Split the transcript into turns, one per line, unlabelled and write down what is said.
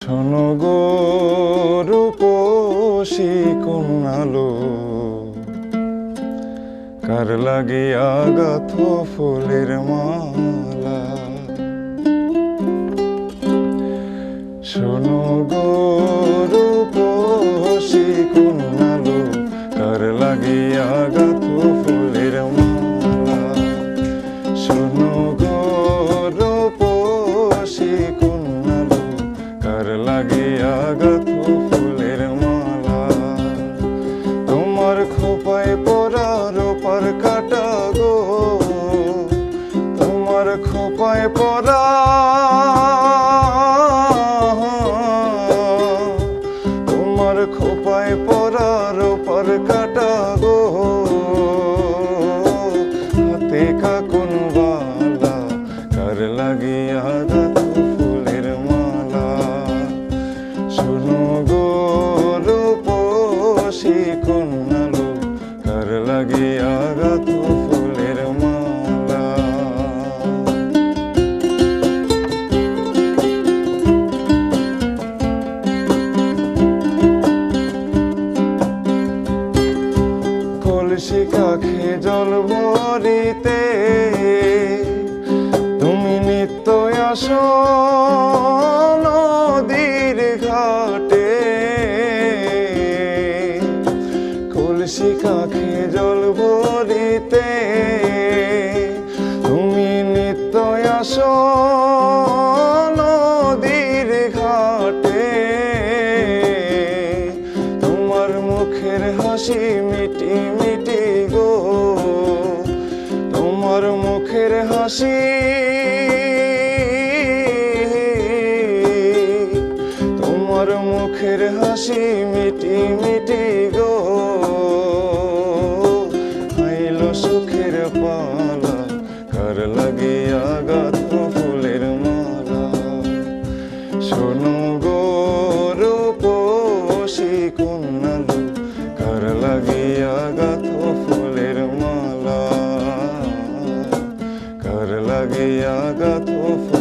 শোনো গো কার লাগিয়া গাথ ফুলের মালা? শোনো গো রূপসী কার লাগিয়া গাথ খোপায় পরা। তোমার খোপায় পরার পর কাটা গো। হাতে কাকুন জল ভরিতে তুমি নিত্য আসো নদীর ঘাটে। কলসি কাখে জল ভরিতে তুমি নিত্য আসো নদীর ঘাটে। তোমার মুখের হাসি মিটি হাসি তোমার মুখের হাসি মিটি মিটি গো। আইলো সুখের পালা, কার লাগিয়া গাথ ফুলের মালা। শোনো গো রূপসী কন্যালো কার লাগিয়া গাথ মালা কার লাগিয়া গাথ ফুলের